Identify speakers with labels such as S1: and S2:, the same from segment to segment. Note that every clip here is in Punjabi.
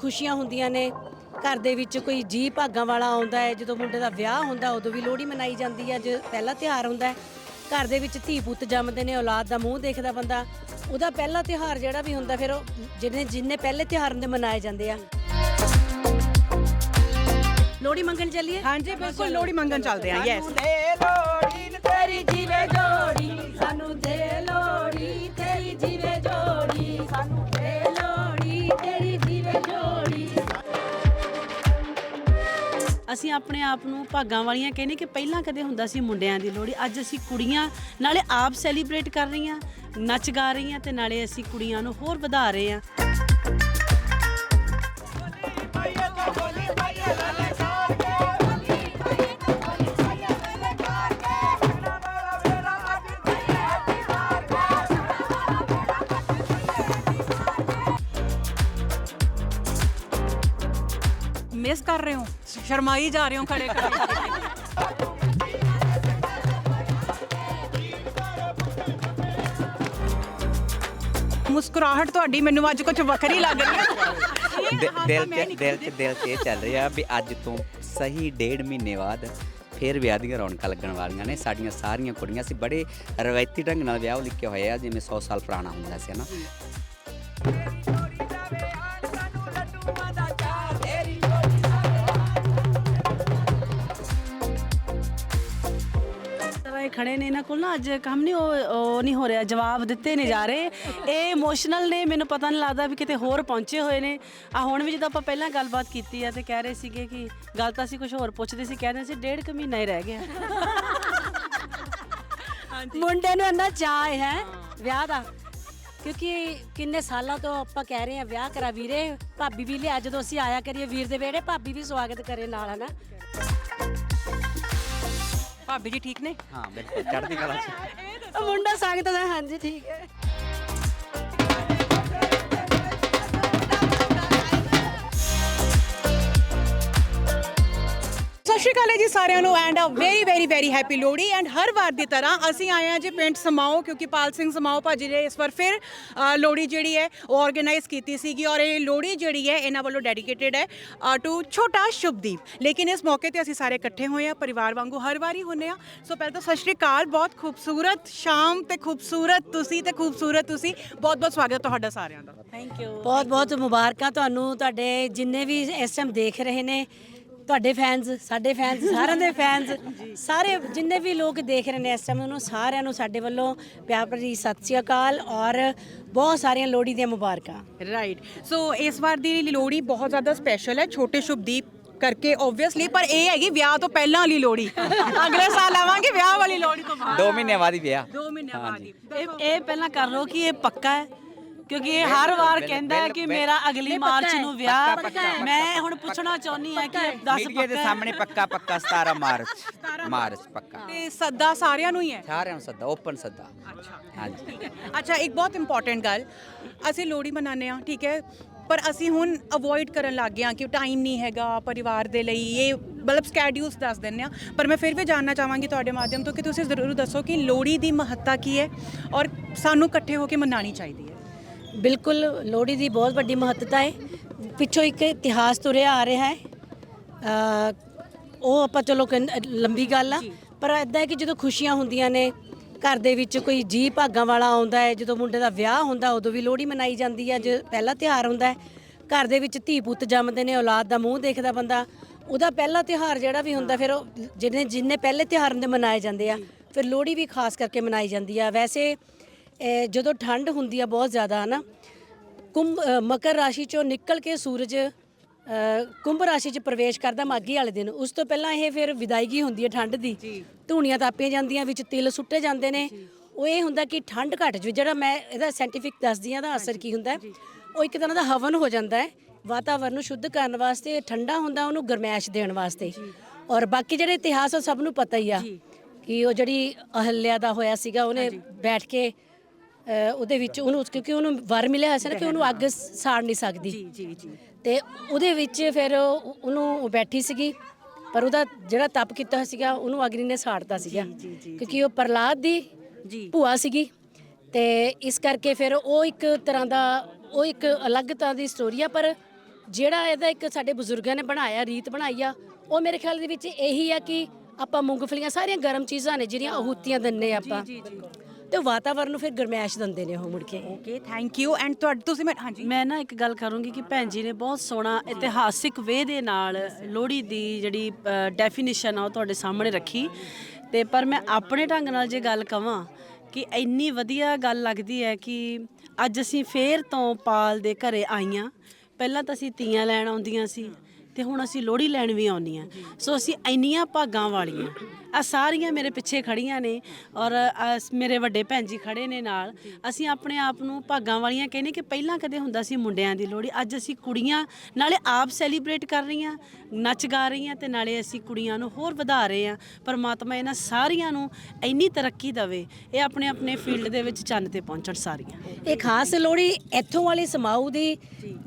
S1: ਖੁਸ਼ੀਆਂ ਹੁੰਦੀਆਂ ਨੇ। ਘਰ ਦੇ ਵਿੱਚ ਕੋਈ ਜੀ ਭਾਗਾਂ ਵਾਲਾ ਆਉਂਦਾ ਹੈ ਜਦੋਂ ਮੁੰਡੇ ਦਾ ਵਿਆਹ ਹੁੰਦਾ ਉਦੋਂ ਵੀ ਲੋਹੜੀ ਮਨਾਈ ਜਾਂਦੀ ਹੈ ਜੋ ਪਹਿਲਾ ਤਿਉਹਾਰ ਹੁੰਦਾ ਹੈ। ਘਰ ਦੇ ਵਿੱਚ ਧੀ ਪੁੱਤ ਜੰਮਦੇ ਨੇ ਔਲਾਦ ਦਾ ਮੂੰਹ ਦੇਖਦਾ ਬੰਦਾ। ਉਹਦਾ ਪਹਿਲਾ ਤਿਉਹਾਰ ਜਿਹੜਾ ਵੀ ਹੁੰਦਾ ਫਿਰ ਉਹ ਜਿਹਨੇ ਜਿੰਨੇ ਪਹਿਲੇ ਤਿਉਹਾਰ ਹੁੰਦੇ ਮਨਾਏ ਜਾਂਦੇ ਆ। ਲੋਹੜੀ ਮੰਗਣ ਚੱਲੀਏ?
S2: ਹਾਂਜੀ ਬਿਲਕੁਲ ਲੋਹੜੀ ਮੰਗਣ ਚੱਲਦੇ ਆ ਯੈਸ
S1: ਤੇਰੀ ਜੀਵੇ ਜੋੜੀ। ਅਸੀਂ ਆਪਣੇ ਆਪ ਨੂੰ ਭਾਗਾਂ ਵਾਲੀਆਂ ਕਹਿੰਦੇ ਕਿ ਪਹਿਲਾਂ ਕਦੇ ਹੁੰਦਾ ਸੀ ਮੁੰਡਿਆਂ ਦੀ ਲੋਹੜੀ, ਅੱਜ ਅਸੀਂ ਕੁੜੀਆਂ ਨਾਲੇ ਆਪ ਸੈਲੀਬ੍ਰੇਟ ਕਰ ਰਹੀਆਂ, ਨੱਚ ਗਾ ਰਹੀਆਂ ਤੇ ਨਾਲੇ ਅਸੀਂ ਕੁੜੀਆਂ ਨੂੰ ਹੋਰ ਵਧਾ ਰਹੇ ਹਾਂ।
S2: ਮਿਸ ਕਰ ਰਹੇ ਹੋ? ਸ਼ਰਮਾਈ ਜਾ ਰਹੇ ਹੋ ਖੜੇ ਖੜੇ। ਮੁਸਕਰਾਹਟ ਤੁਹਾਡੀ ਮੈਨੂੰ ਅੱਜ ਕੁਝ ਵੱਖਰੀ ਲੱਗ ਰਹੀ ਹੈ।
S3: ਦਿ- ਦਿਲ ਚ ਦਿਲ ਚ ਦਿਲ ਚ ਇਹ ਚੱਲ ਰਿਹਾ ਵੀ ਅੱਜ ਤੋਂ ਸਹੀ ਡੇਢ ਮਹੀਨੇ ਬਾਅਦ ਫਿਰ ਵਿਆਹ ਦੀਆਂ ਰੌਣਕਾਂ ਲੱਗਣ ਵਾਲੀਆਂ ਨੇ। ਸਾਡੀਆਂ ਸਾਰੀਆਂ ਕੁੜੀਆਂ ਸੀ ਬੜੇ ਰਵਾਇਤੀ ਢੰਗ ਨਾਲ ਵਿਆਹ ਲਿਖੇ ਹੋਏ ਆ ਜਿਵੇਂ 100 ਸਾਲ ਪੁਰਾਣਾ ਹੁੰਦਾ ਸੀ ਨਾ?
S1: ਖੜੇ ਨੇ ਇਹਨਾਂ ਕੋਲ ਨਾ ਅੱਜ ਕੰਮ ਨਹੀਂ ਉਹ ਉਹ ਨਹੀਂ ਹੋ ਰਿਹਾ ਜਵਾਬ ਦਿੱਤੇ ਨਹੀਂ ਜਾ ਰਹੇ। ਇਹ ਇਮੋਸ਼ਨਲ ਨੇ ਮੈਨੂੰ ਪਤਾ ਨਹੀਂ ਲੱਗਦਾ ਵੀ ਕਿਤੇ ਹੋਰ ਪਹੁੰਚੇ ਹੋਏ ਨੇ। ਆ ਹੁਣ ਵੀ ਜਦੋਂ ਆਪਾਂ ਪਹਿਲਾਂ ਗੱਲਬਾਤ ਕੀਤੀ ਆ ਤੇ ਕਹਿ ਰਹੇ ਸੀਗੇ ਕਿ ਗੱਲ ਤਾਂ ਅਸੀਂ ਕੁਝ ਹੋਰ ਪੁੱਛਦੇ ਸੀ ਕਹਿੰਦੇ ਸੀ ਡੇਢ ਕੁ ਮਹੀਨਾ ਹੀ ਰਹਿ ਗਿਆ। ਮੁੰਡੇ ਨੂੰ ਇੰਨਾ ਚਾਹ ਹੈ। ਵਿਆਹ ਦਾ। ਕਿਉਂਕਿ ਕਿੰਨੇ ਸਾਲਾਂ ਤੋਂ ਆਪਾਂ ਕਹਿ ਰਹੇ ਆ ਵਿਆਹ ਕਰਾ ਵੀਰੇ ਭਾਬੀ ਵੀ ਲਿਆ ਜਦੋਂ ਅਸੀਂ ਆਇਆ ਕਰੀਏ ਵੀਰ ਦੇ ਵਿਹੜੇ ਭਾਬੀ ਵੀ ਸਵਾਗਤ ਕਰੇ ਨਾਲ ਹਨਾ?
S2: ਭਾਬੀ ਜੀ ਠੀਕ ਨੇ?
S3: ਹਾਂ ਬਿਲਕੁਲ ਚੜ੍ਹਦੀ ਕਲਾ ਚ।
S1: ਮੁੰਡਾ ਸਵਾਗਤ ਦਾ ਹਾਂਜੀ ਠੀਕ ਹੈ।
S2: ਸ਼੍ਰੀ ਅਕਾਲ ਹੈ ਜੀ ਸਾਰਿਆਂ ਨੂੰ and a very very very happy Lohri and ਹਰ ਵਾਰ ਦੀ ਤਰ੍ਹਾਂ ਅਸੀਂ ਆਏ ਹਾਂ ਜੀ ਪਿੰਡ ਸਮਾਓ ਕਿਉਂਕਿ ਪਾਲ ਸਿੰਘ ਸਮਾਓ ਭਾਜੀ ਨੇ ਇਸ ਵਾਰ ਫਿਰ ਅ, ਲੋਹੜੀ ਜਿਹੜੀ ਹੈ ਉਹ ਆਰਗੇਨਾਈਜ਼ ਕੀਤੀ ਸੀਗੀ ਔਰ ਇਹ ਲੋਹੜੀ ਜਿਹੜੀ ਹੈ ਇਹਨਾਂ ਵੱਲੋਂ ਡੈਡੀਕੇਟਿਡ ਹੈ ਟੂ ਛੋਟਾ ਸ਼ੁਭਦੀਪ। ਲੇਕਿਨ ਇਸ ਮੌਕੇ ਤੇ ਅਸੀਂ ਸਾਰੇ ਇਕੱਠੇ ਹੋਏ ਆ ਪਰਿਵਾਰ ਵਾਂਗੂ ਹਰ ਵਾਰੀ ਹੁੰਨੇ ਆ ਸੋ ਪਹਿਲਾਂ ਤਾਂ ਸਤਿ ਸ਼੍ਰੀ ਅਕਾਲ ਬਹੁਤ ਖੂਬਸੂਰਤ ਸ਼ਾਮ ਤੇ ਖੂਬਸੂਰਤ ਤੁਸੀਂ ਤੇ ਖੂਬਸੂਰਤ ਤੁਸੀਂ ਬਹੁਤ ਬਹੁਤ ਸਵਾਗਤ ਤੁਹਾਡਾ ਸਾਰਿਆਂ ਦਾ।
S1: ਥੈਂਕ ਯੂ ਬਹੁਤ ਬਹੁਤ ਮੁਬਾਰਕਾਂ ਤੁਹਾਨੂੰ ਤੁਹਾਡੇ ਜਿੰਨੇ ਵੀ ਇਸ ਟਾਈਮ ਦੇਖ ਰਹੇ ਨੇ ਤੁਹਾਡੇ ਫੈਨਸ ਸਾਡੇ ਫੈਨਸ ਸਾਰਿਆਂ ਦੇ ਫੈਨਸ ਸਾਰੇ ਜਿੰਨੇ ਵੀ ਲੋਕ ਦੇਖ ਰਹੇ ਨੇ ਇਸ ਟਾਈਮ ਉਹਨੂੰ ਸਾਰਿਆਂ ਨੂੰ ਸਾਡੇ ਵੱਲੋਂ ਪਿਆਰ ਭਰੀ ਸਤਿ ਸ਼੍ਰੀ ਅਕਾਲ ਔਰ ਬਹੁਤ ਸਾਰੀਆਂ ਲੋਹੜੀ ਦੀਆਂ ਮੁਬਾਰਕਾਂ।
S2: ਰਾਈਟ ਸੋ ਇਸ ਵਾਰ ਦੀ ਲੋਹੜੀ ਬਹੁਤ ਜ਼ਿਆਦਾ ਸਪੈਸ਼ਲ ਹੈ ਛੋਟੇ ਸ਼ੁਭਦੀਪ ਕਰਕੇ ਓਬਵੀਅਸਲੀ ਪਰ ਇਹ ਹੈਗੀ ਵਿਆਹ ਤੋਂ ਪਹਿਲਾਂ ਵਾਲੀ ਲੋਹੜੀ। ਅਗਲੇ ਸਾਲ ਆਵਾਂਗੇ ਵਿਆਹ ਵਾਲੀ ਲੋਹੜੀ ਤੋਂ ਬਾਅਦ।
S3: 2 ਮਹੀਨੇ ਬਾਅਦ ਹੀ ਵਿਆਹ।
S2: 2 ਮਹੀਨਿਆਂ ਬਾਅਦ ਹੀ।
S1: ਇਹ ਇਹ ਪਹਿਲਾਂ ਕਰ ਲਓ ਕਿ ਇਹ ਪੱਕਾ ਹੈ। ਕਿਉਂਕਿ ਇਹ ਹਰ ਵਾਰ ਕਹਿੰਦਾ ਹੈ ਕਿ ਮੇਰਾ ਅਗਲੀ ਮਾਰਚ ਨੂੰ ਵਿਆਹ ਮੈਂ ਹੁਣ ਪੁੱਛਣਾ ਚਾਹੁੰਦੀ ਹਾਂ ਕਿ 10
S3: ਮੀਡੀਆ ਦੇ ਸਾਹਮਣੇ ਪੱਕਾ ਪੱਕਾ 17 ਮਾਰਚ। ਮਾਰਚ। ਪੱਕਾ।
S2: ਤੇ ਸੱਦਾ ਸਾਰਿਆਂ ਨੂੰ ਹੀ ਹੈ?
S3: ਸਾਰਿਆਂ ਨੂੰ ਸੱਦਾ ਓਪਨ ਸੱਦਾ। ਹਾਂਜੀ।
S2: ਅੱਛਾ ਇੱਕ ਬਹੁਤ ਇੰਪੋਰਟੈਂਟ ਗੱਲ। ਅਸੀਂ ਲੋਹੜੀ ਮਨਾਉਂਦੇ ਆ ਠੀਕ ਹੈ? ਪਰ ਅਸੀਂ ਹੁਣ ਅਵੋਇਡ ਕਰਨ ਲੱਗ ਗਏ ਆ ਕਿ ਟਾਈਮ ਨਹੀਂ ਹੈਗਾ ਪਰਿਵਾਰ ਦੇ ਲਈ। ਇਹ ਮਤਲਬ ਸਕੈਡਿਊਲਸ ਦੱਸ ਦਿੰਦੇ ਆ ਪਰ ਮੈਂ ਫਿਰ ਵੀ ਜਾਣਨਾ ਚਾਹਾਂਗੀ ਤੁਹਾਡੇ ਮਾਧਿਅਮ ਤੋਂ ਕਿ ਤੁਸੀਂ ਜ਼ਰੂਰ ਦੱਸੋ ਕਿ ਲੋਹੜੀ ਦੀ ਮਹੱਤਤਾ ਕੀ ਹੈ ਔਰ ਸਾਨੂੰ ਇਕੱਠੇ ਹੋ ਕੇ ਮਨਾਉਣੀ ਚਾਹੀਦੀ ਹੈ।
S1: ਬਿਲਕੁਲ ਲੋਹੜੀ ਦੀ ਬਹੁਤ ਵੱਡੀ ਮਹੱਤਤਾ ਹੈ। ਪਿੱਛੋਂ ਇੱਕ ਇਤਿਹਾਸ ਤੁਰਿਆ ਆ ਰਿਹਾ ਹੈ। ਉਹ ਆਪਾਂ ਚਲੋ ਲੰਬੀ ਗੱਲ ਆ। ਪਰ ਇਦਾਂ ਹੈ ਕਿ ਜਦੋਂ ਖੁਸ਼ੀਆਂ ਹੁੰਦੀਆਂ ਨੇ ਘਰ ਦੇ ਵਿੱਚ ਕੋਈ ਜੀ ਭਾਗਾਂ ਵਾਲਾ ਆਉਂਦਾ ਹੈ ਜਦੋਂ ਮੁੰਡੇ ਦਾ ਵਿਆਹ ਹੁੰਦਾ ਉਦੋਂ ਵੀ ਲੋਹੜੀ ਮਨਾਈ ਜਾਂਦੀ ਹੈ। ਜੋ ਪਹਿਲਾ ਤਿਉਹਾਰ ਹੁੰਦਾ ਹੈ। ਘਰ ਦੇ ਵਿੱਚ ਧੀ ਪੁੱਤ ਜੰਮਦੇ ਨੇ ਔਲਾਦ ਦਾ ਮੂੰਹ ਦੇਖਦਾ ਬੰਦਾ। ਉਹਦਾ ਪਹਿਲਾ ਤਿਉਹਾਰ ਜਿਹੜਾ ਵੀ ਹੁੰਦਾ ਫਿਰ ਉਹ ਜਿਹਨੇ ਜਿੰਨੇ ਪਹਿਲੇ ਤਿਉਹਾਰ ਹੁੰਦੇ ਮਨਾਏ ਜਾਂਦੇ ਆ। ਫਿਰ ਲੋਹੜੀ ਵੀ ਖਾਸ ਕਰਕੇ ਮਨਾਈ ਜਾਂਦੀ ਆ। ਵੈਸੇ ਜਦੋਂ ਠੰਡ ਹੁੰਦੀ ਆ ਬਹੁਤ ਜ਼ਿਆਦਾ ਹਨਾ? ਕੁੰਭ ਮਕਰ ਰਾਸ਼ੀ ਚੋਂ ਨਿਕਲ ਕੇ ਸੂਰਜ ਕੁੰਭ ਰਾਸ਼ੀ ਚ ਪ੍ਰਵੇਸ਼ ਕਰਦਾ ਮਾਗੀ ਵਾਲੇ ਦਿਨ। ਉਸ ਤੋਂ ਪਹਿਲਾਂ ਇਹ ਫਿਰ ਵਿਦਾਇਗੀ ਹੁੰਦੀ ਹੈ ਠੰਡ ਦੀ। ਧੂਣੀਆਂ ਤਾਪੀਆਂ ਜਾਂਦੀਆਂ ਵਿੱਚ ਤਿਲ ਸੁੱਟੇ ਜਾਂਦੇ ਨੇ। ਉਹ ਇਹ ਹੁੰਦਾ ਕਿ ਠੰਡ ਘਟ ਜਵੇ। ਜਿਹੜਾ ਮੈਂ ਇਹਦਾ ਸਾਇੰਟੀਫਿਕ ਦੱਸਦੀ ਆ ਦਾ ਅਸਰ ਕੀ ਹੁੰਦਾ? ਉਹ ਇੱਕ ਤਰ੍ਹਾਂ ਦਾ ਹਵਨ ਹੋ ਜਾਂਦਾ ਹੈ। ਵਾਤਾਵਰਨ ਨੂੰ ਸ਼ੁੱਧ ਕਰਨ ਵਾਸਤੇ ਠੰਡਾ ਹੁੰਦਾ ਉਹਨੂੰ ਗਰਮੈਸ਼ ਦੇਣ ਵਾਸਤੇ। ਔਰ ਬਾਕੀ ਜਿਹੜੇ ਇਤਿਹਾਸ ਉਹ ਸਭ ਨੂੰ ਪਤਾ ਹੀ ਆ ਕਿ ਉਹ ਜਿਹੜੀ ਅਹਲਿਆ ਦਾ ਹੋਇਆ ਸੀਗਾ ਉਹਨੇ ਬੈਠ ਕੇ ਉਹਦੇ ਵਿੱਚ ਉਹਨੂੰ ਕਿਉਂਕਿ ਉਹਨੂੰ ਵਰ ਮਿਲਿਆ ਹੋਇਆ ਸੀ ਨਾ ਕਿ ਉਹਨੂੰ ਅੱਗ ਸਾੜ ਨਹੀਂ ਸਕਦੀ।
S2: ਜੀ ਜੀ ਜੀ।
S1: ਤੇ ਉਹਦੇ ਵਿੱਚ ਫਿਰ ਉਹ- ਉਹਨੂੰ ਉਹ ਬੈਠੀ ਸੀਗੀ ਪਰ ਉਹਦਾ ਜਿਹੜਾ ਤਪ ਕੀਤਾ ਹੋਇਆ ਸੀਗਾ ਉਹਨੂੰ ਅਗਨੀ ਨੇ ਸਾੜਤਾ ਸੀਗਾ। ਕਿਉਂਕਿ ਉਹ ਪ੍ਰਲਾਦ ਦੀ
S2: ਜੀ।
S1: ਭੂਆ ਸੀਗੀ। ਤੇ ਇਸ ਕਰਕੇ ਫਿਰ ਉਹ ਇੱਕ ਤਰ੍ਹਾਂ ਦਾ ਉਹ ਇੱਕ ਅਲੱਗ ਤਰ੍ਹਾਂ ਦੀ ਸਟੋਰੀ ਆ ਪਰ ਜਿਹੜਾ ਇਹਦਾ ਇੱਕ ਸਾਡੇ ਬਜ਼ੁਰਗਾਂ ਨੇ ਬਣਾਇਆ ਰੀਤ ਬਣਾਈ ਆ ਉਹ ਮੇਰੇ ਖਿਆਲ ਦੇ ਵਿੱਚ ਇਹੀ ਆ ਕਿ ਆਪਾਂ ਮੂੰਗਫਲੀਆਂ ਸਾਰੀਆਂ ਗਰਮ ਚੀਜ਼ਾਂ ਨੇ ਜਿਹੜੀਆਂ ਆਹੂਤੀਆਂ ਦਿੰਨੇ ਆਪਾਂ। ਤੇ ਵਾਤਾਵਰਨ ਨੂੰ ਫਿਰ ਗਰਮੈਸ਼ ਦਿੰਦੇ ਨੇ ਉਹ ਮੁੜ ਕੇ।
S2: ਓਕੇ ਥੈਂਕ ਯੂ ਐਂਡ ਤੁਹਾਡੇ ਤੁਸੀਂ ਮੈਂ ਹਾਂਜੀ।
S4: ਮੈਂ ਨਾ ਇੱਕ ਗੱਲ ਕਰੂੰਗੀ ਕਿ ਭੈਣ ਜੀ ਨੇ ਬਹੁਤ ਸੋਹਣਾ ਇਤਿਹਾਸਿਕ ਵੇ ਦੇ ਨਾਲ ਲੋਹੜੀ ਦੀ ਜਿਹੜੀ ਡੈਫੀਨੇਸ਼ਨ ਆ ਉਹ ਤੁਹਾਡੇ ਸਾਹਮਣੇ ਰੱਖੀ। ਤੇ ਪਰ ਮੈਂ ਆਪਣੇ ਢੰਗ ਨਾਲ ਜੇ ਗੱਲ ਕਵਾਂ ਕਿ ਇੰਨੀ ਵਧੀਆ ਗੱਲ ਲੱਗਦੀ ਹੈ ਕਿ ਅੱਜ ਅਸੀਂ ਫੇਰ ਤੋਂ ਪਾਲ ਦੇ ਘਰੇ ਆਈਆਂ। ਪਹਿਲਾਂ ਤਾਂ ਅਸੀਂ ਤੀਆਂ ਲੈਣ ਆਉਂਦੀਆਂ ਸੀ ਤੇ ਹੁਣ ਅਸੀਂ ਲੋਹੜੀ ਲੈਣ ਵੀ ਆਉਂਦੀਆਂ। ਸੋ ਅਸੀਂ ਇੰਨੀਆਂ ਭਾਗਾਂ ਵਾਲੀਆਂ। ਆ ਸਾਰੀਆਂ ਮੇਰੇ ਪਿੱਛੇ ਖੜੀਆਂ ਨੇ ਔਰ ਮੇਰੇ ਵੱਡੇ ਭੈਣ ਜੀ ਖੜੇ ਨੇ ਨਾਲ। ਅਸੀਂ ਆਪਣੇ ਆਪ ਨੂੰ ਭਾਗਾਂ ਵਾਲੀਆਂ ਕਹਿੰਦੇ ਕਿ ਪਹਿਲਾਂ ਕਦੇ ਹੁੰਦਾ ਸੀ ਮੁੰਡਿਆਂ ਦੀ ਲੋਹੜੀ ਅੱਜ ਅਸੀਂ ਕੁੜੀਆਂ ਨਾਲੇ ਆਪ ਸੈਲੀਬ੍ਰੇਟ ਕਰ ਰਹੀਆਂ ਨੱਚ ਗਾ ਰਹੀਆਂ ਤੇ ਨਾਲੇ ਅਸੀਂ ਕੁੜੀਆਂ ਨੂੰ ਹੋਰ ਵਧਾ ਰਹੇ ਹਾਂ। ਪਰਮਾਤਮਾ ਇਹਨਾਂ ਸਾਰੀਆਂ ਨੂੰ ਇੰਨੀ ਤਰੱਕੀ ਦੇਵੇ ਇਹ ਆਪਣੇ ਆਪਣੇ ਫੀਲਡ ਦੇ ਵਿੱਚ ਚੰਨ ਤੇ ਪਹੁੰਚਣ ਸਾਰੀਆਂ।
S1: ਇਹ ਖਾਸ ਲੋਹੜੀ ਇੱਥੋਂ ਵਾਲੀ ਸਮਾਊ ਦੀ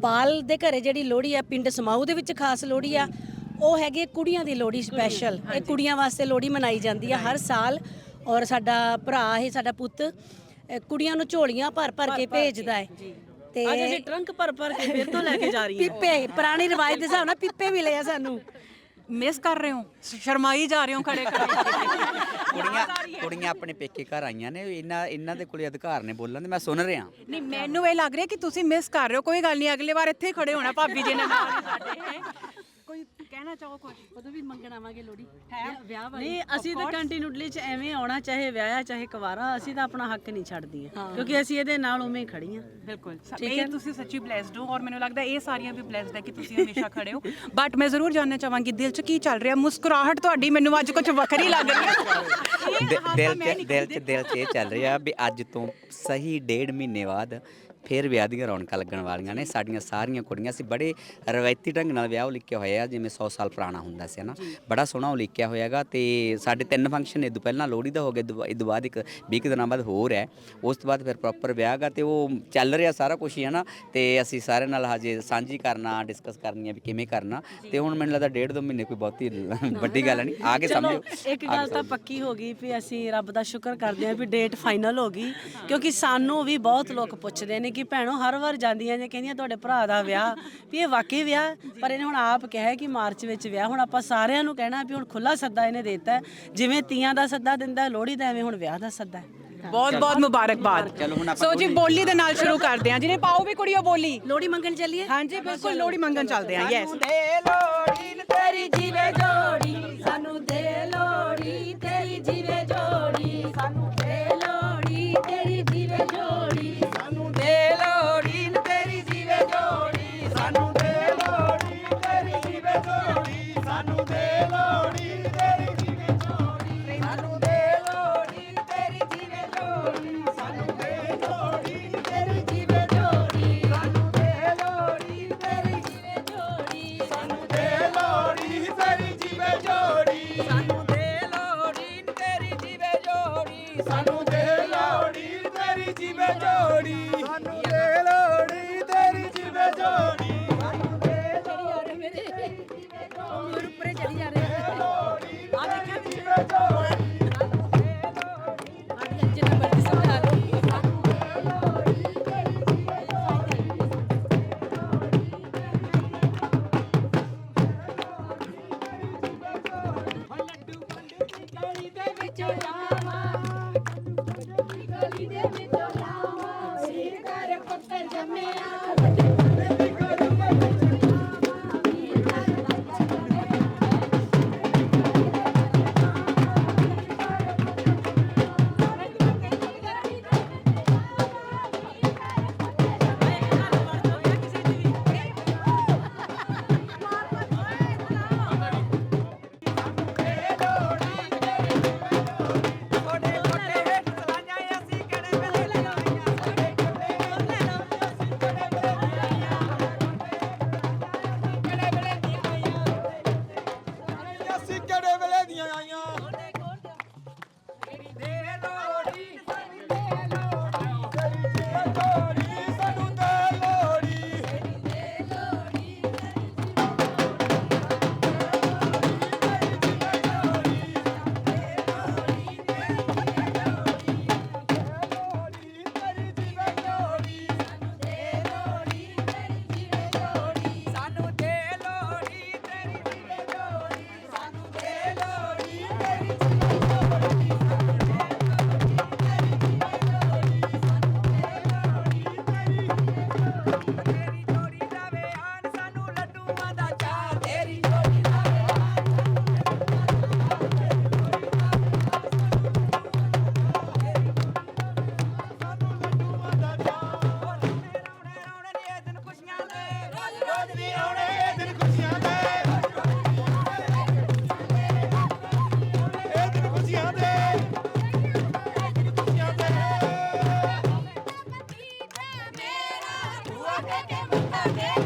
S1: ਪਾਲ ਦੇ ਘਰੇ ਜਿਹੜੀ ਲੋਹੜੀ ਆ ਪਿੰਡ ਸਮਾਊ ਦੇ ਵਿੱਚ ਖਾਸ ਲੋਹੜੀ ਆ ਉਹ ਹੈਗੀ ਕੁੜੀਆਂ ਦੀ ਲੋਹੜੀ ਸਪੈਸ਼ਲ ਇਹ ਕੁੜੀਆਂ ਵਾਸਤੇ ਲੋਹੜੀ ਮਨਾਈ ਜਾਂਦੀ ਆ ਹਰ ਸਾਲ। ਔਰ ਸਾਡਾ ਭਰਾ ਇਹ ਸਾਡਾ ਪੁੱਤ ਅ, ਕੁੜੀਆਂ ਨੂੰ ਝੋਲੀਆਂ ਭਰ ਭਰ ਕੇ ਭੇਜਦਾ ਹੈ। ਤੇ
S4: ਅੱਜ ਅਸੀਂ ਟਰੰਕ ਭਰ ਭਰ ਕੇ ਫਿਰ ਤੋਂ ਲੈ ਕੇ ਜਾ ਰਹੀਆਂ।
S1: ਪਿੱਪੇ ਪੁਰਾਣੀ ਰਿਵਾਜ ਦੇ ਹਿਸਾਬ ਨਾਲ ਪਿੱਪੇ ਮਿਲੇ ਆ ਸਾਨੂੰ।
S2: ਮਿਸ ਕਰ ਰਹੇ ਹੋ? ਸ਼ਰਮਾਈ ਜਾ ਰਹੇ ਹੋ ਖੜੇ ਖੜੇ।
S3: ਕੁੜੀਆਂ ਕੁੜੀਆਂ ਆਪਣੇ ਪੇਕੇ ਘਰ ਆਈਆਂ ਨੇ ਇਹਨਾਂ ਇਹਨਾਂ ਦੇ ਕੋਲੇ ਅਧਿਕਾਰ ਨੇ ਬੋਲਣ ਦੇ ਮੈਂ ਸੁਣ ਰਿਹਾ।
S2: ਨਹੀਂ ਮੈਨੂੰ ਇਹ ਲੱਗ ਰਿਹਾ ਕਿ ਤੁਸੀਂ ਮਿਸ ਕਰ ਰਹੇ ਹੋ ਕੋਈ ਗੱਲ ਨਹੀਂ ਅਗਲੇ ਵਾਰ ਇੱਥੇ ਹੀ ਖੜੇ ਹੋਣਾ ਭਾਬੀ ਜੀ ਨੇ ਨਾਲ ਹੀ ਸਾਡੇ ਹੈਂ। ਕਹਿਣਾ ਚਾਹੋ ਕੁਝ
S1: ਉਦੋਂ ਵੀ ਮੰਗਣ ਆਵਾਂਗੇ ਲੋਹੜੀ ਵਿਆਹ
S4: ਨਹੀਂ ਅਸੀਂ ਤਾਂ ਕੰਟੀਨਿਊਟਲੀ ਚ ਐਵੇਂ ਆਉਣਾ ਚਾਹੇ ਵਿਆਹਿਆ ਚਾਹੇ ਕੁਵਾਰਾ ਅਸੀਂ ਤਾਂ ਆਪਣਾ ਹੱਕ ਨਹੀਂ ਛੱਡਦੀਆਂ। ਕਿਉਂਕਿ ਅਸੀਂ ਇਹਦੇ ਨਾਲ ਉਵੇਂ ਹੀ ਖੜੀਆਂ।
S2: ਬਿਲਕੁਲ। ਇਹ ਤੁਸੀਂ ਸੱਚੀ ਬlesed ਹੋ ਔਰ ਮੈਨੂੰ ਲੱਗਦਾ ਇਹ ਸਾਰੀਆਂ ਵੀ ਬlesed ਹੈ ਕਿ ਤੁਸੀਂ ਹਮੇਸ਼ਾ ਖੜੇ ਹੋ। ਬਟ ਮੈਂ ਜ਼ਰੂਰ ਜਾਣਨਾ ਚਾਹਾਂਗੀ ਦਿਲ 'ਚ ਕੀ ਚੱਲ ਰਿਹਾ? ਮੁਸਕਰਾਹਟ ਤੁਹਾਡੀ ਮੈਨੂੰ ਅੱਜ ਕੁਝ ਵੱਖਰੀ ਲੱਗ ਰਹੀ ਹੈ।
S3: ਦਿਲ 'ਚ ਦਿਲ 'ਚ ਦਿਲ 'ਚ ਇਹ ਚੱਲ ਰਿਹਾ ਵੀ ਅੱਜ ਤੋਂ ਸਹੀ ਡੇਢ ਮਹੀਨੇ ਬਾਅਦ ਫੇਰ ਵਿਆਹ ਦੀਆਂ ਰੌਣਕਾਂ ਲੱਗਣ ਵਾਲੀਆਂ ਨੇ। ਸਾਡੀਆਂ ਸਾਰੀਆਂ ਕੁੜੀਆਂ ਸੀ ਬੜੇ ਰਵਾਇਤੀ ਢੰਗ ਨਾਲ ਵਿਆਹ ਉਲੀਕਿਆ ਹੋਇਆ ਜਿਵੇਂ 100 ਸਾਲ ਪੁਰਾਣਾ ਹੁੰਦਾ ਸੀ ਨਾ ਬੜਾ ਸੋਹਣਾ ਉਲੀਕਿਆ ਹੋਇਆਗਾ ਤੇ ਸਾਡੇ ਤਿੰਨ ਫੰਕਸ਼ਨ ਤੋਂ ਪਹਿਲਾਂ ਲੋਹੜੀ ਦਾ ਹੋ ਗਿਆ ਇਹ ਤੋਂ ਬਾਅਦ ਇੱਕ 20 ਕੁ ਦਿਨਾਂ ਬਾਅਦ ਹੋਰ ਹੈ। ਉਸ ਤੋਂ ਬਾਅਦ ਫਿਰ ਪ੍ਰੋਪਰ ਵਿਆਹ ਗਾ ਤੇ ਉਹ ਚੱਲ ਰਿਹਾ ਸਾਰਾ ਕੁਝ ਹੀ ਹੈ ਨਾ ਤੇ ਅਸੀਂ ਸਾਰੇ ਨਾਲ ਹਜੇ ਸਾਂਝੀ ਕਰਨਾ ਡਿਸਕਸ ਕਰਨੀ ਆ ਵੀ ਕਿਵੇਂ ਕਰਨਾ। ਤੇ ਹੁਣ ਮੈਨੂੰ ਲੱਗਦਾ ਡੇਢ ਦੋ ਮਹੀਨੇ ਕੋਈ ਬਹੁਤੀ ਵੱਡੀ ਗੱਲ ਨਹੀਂ ਆ ਕੇ ਸਮਝੋ
S4: ਇੱਕ ਗੱਲ ਤਾਂ ਪੱਕੀ ਹੋ ਗਈ ਵੀ ਅਸੀਂ ਰੱਬ ਦਾ ਸ਼ੁਕਰ ਕਰਦੇ ਹਾਂ ਵੀ ਡੇਟ ਫਾਈਨਲ ਹੋ ਗਈ ਕਿਉਂਕਿ ਸਾਨੂੰ ਵੀ ਬਹੁਤ ਲੋਕ ਪੁੱਛਦੇ ਨੇ ਕਿ ਭੈਣੋ ਹਰ ਵਾਰ ਜਾਂਦੀਆਂ ਜੇ ਕਹਿੰਦੀਆਂ ਤੁਹਾਡੇ ਭਰਾ ਦਾ ਵਿਆਹ ਵੀ ਇਹ ਵਾਕਈ ਵਿਆਹ ਪਰ ਇਹਨੇ ਹੁਣ ਆਪ ਕਿਹਾ ਹੈ ਕਿ ਮਾਰਚ ਵਿੱਚ ਵਿਆਹ। ਹੁਣ ਆਪਾਂ ਸਾਰਿਆਂ ਨੂੰ ਕਹਿਣਾ ਵੀ ਹੁਣ ਖੁੱਲਾ ਸੱਦਾ ਇਹਨੇ ਦਿੱਤਾ। ਜਿਵੇਂ ਤੀਆਂ ਦਾ ਸੱਦਾ ਦਿੰਦਾ ਲੋਹੜੀ ਦਾ ਐਵੇਂ ਹੁਣ ਵਿਆਹ ਦਾ ਸੱਦਾ
S2: ਬਹੁਤ ਬਹੁਤ ਮੁਬਾਰਕਬਾਦ।
S3: ਚਲੋ ਹੁਣ ਆਪਾਂ
S2: ਸੋ ਜੀ ਬੋਲੀ ਦੇ ਨਾਲ ਸ਼ੁਰੂ ਕਰਦੇ ਹਾਂ। ਜਿਹਨੇ ਪਾਓ ਵੀ ਕੁੜੀਓ ਬੋਲੀ।
S1: ਲੋਹੜੀ ਮੰਗਣ ਚੱਲੀਏ?
S2: ਹਾਂਜੀ ਬਿਲਕੁਲ ਲੋਹੜੀ ਮੰਗਣ ਚੱਲਦੇ ਹਾਂ। ਯੈਸ
S1: ਤੇਰੀ ਜੀਵੇ ਜੋੜੀ। ਸਾਨੂੰ ਦੇ ਲੋੜੀ ਦੇ
S5: ਸੰਗਲ ਪੜਾਵੇ
S3: ਵੀਰ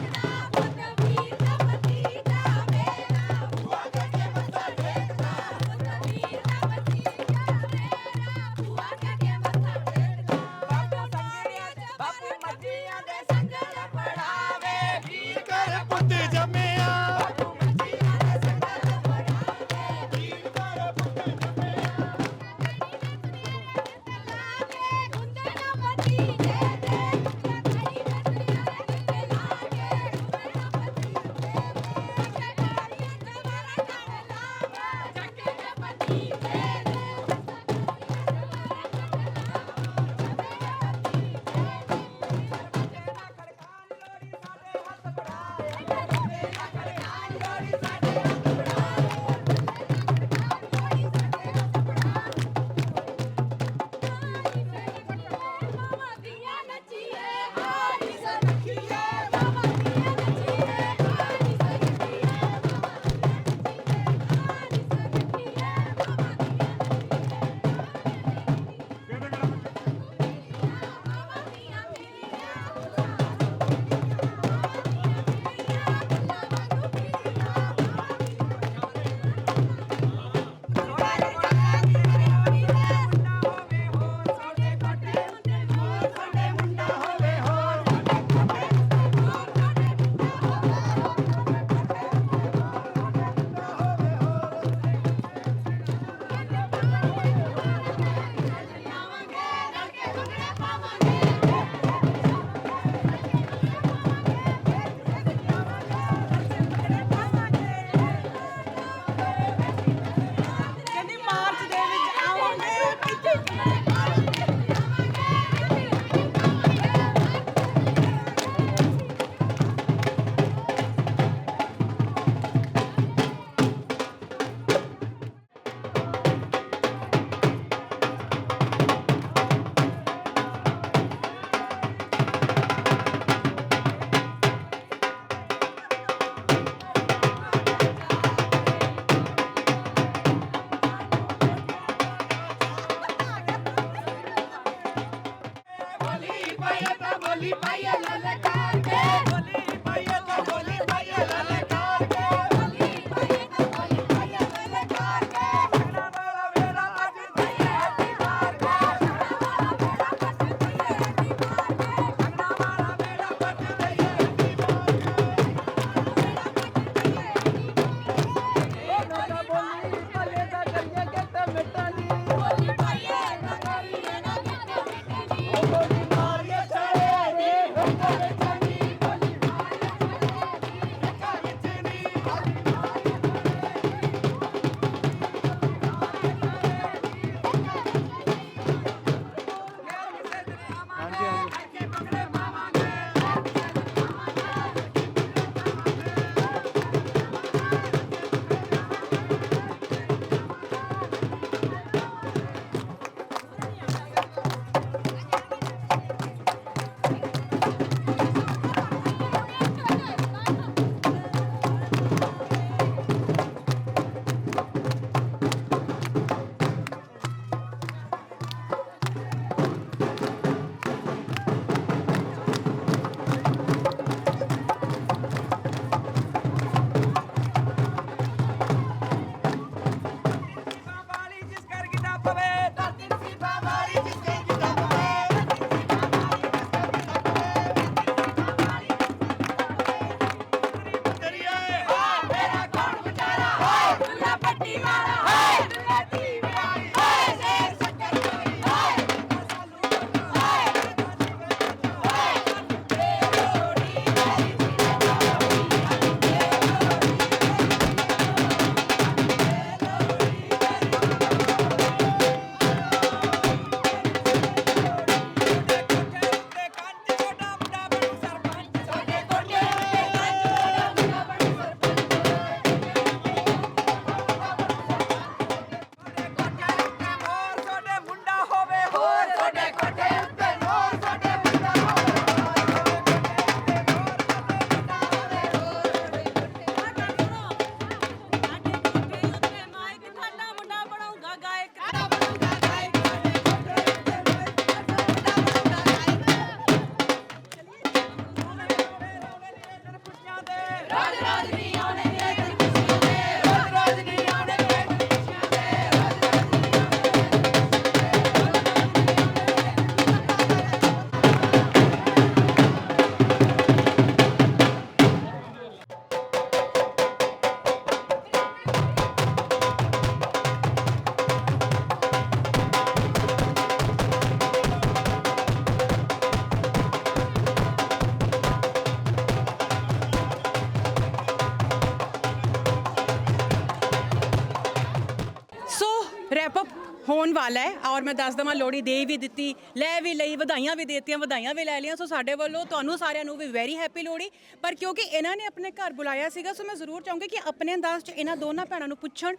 S2: ਹੋਣ ਹੈ। ਔਰ ਮੈਂ ਦੱਸ ਦਵਾਂ ਲੋੜੀ ਦੇ ਵੀ ਦਿੱਤੀ, ਲੈ ਵੀ ਲਈ, ਵਧਾਈਆਂ ਵੀ ਦੇਤੀਆਂ, ਵਧਾਈਆਂ ਵੀ ਲੈ ਲਈਆਂ। ਸੋ ਸਾਡੇ ਵੱਲੋਂ ਤੁਹਾਨੂੰ ਸਾਰਿਆਂ ਨੂੰ ਵੀ ਵੈਰੀ ਹੈਪੀ ਲੋੜੀ ਪਰ ਕਿਉਂਕਿ ਇਹਨਾਂ ਨੇ ਆਪਣੇ ਘਰ ਬੁਲਾਇਆ ਸੀਗਾ, ਸੋ ਮੈਂ ਜ਼ਰੂਰ ਚਾਹੂੰਗੀ ਕਿ ਆਪਣੇ ਅੰਦਾਜ਼ 'ਚ ਇਹਨਾਂ ਦੋਨਾਂ ਭੈਣਾਂ ਨੂੰ ਪੁੱਛਣ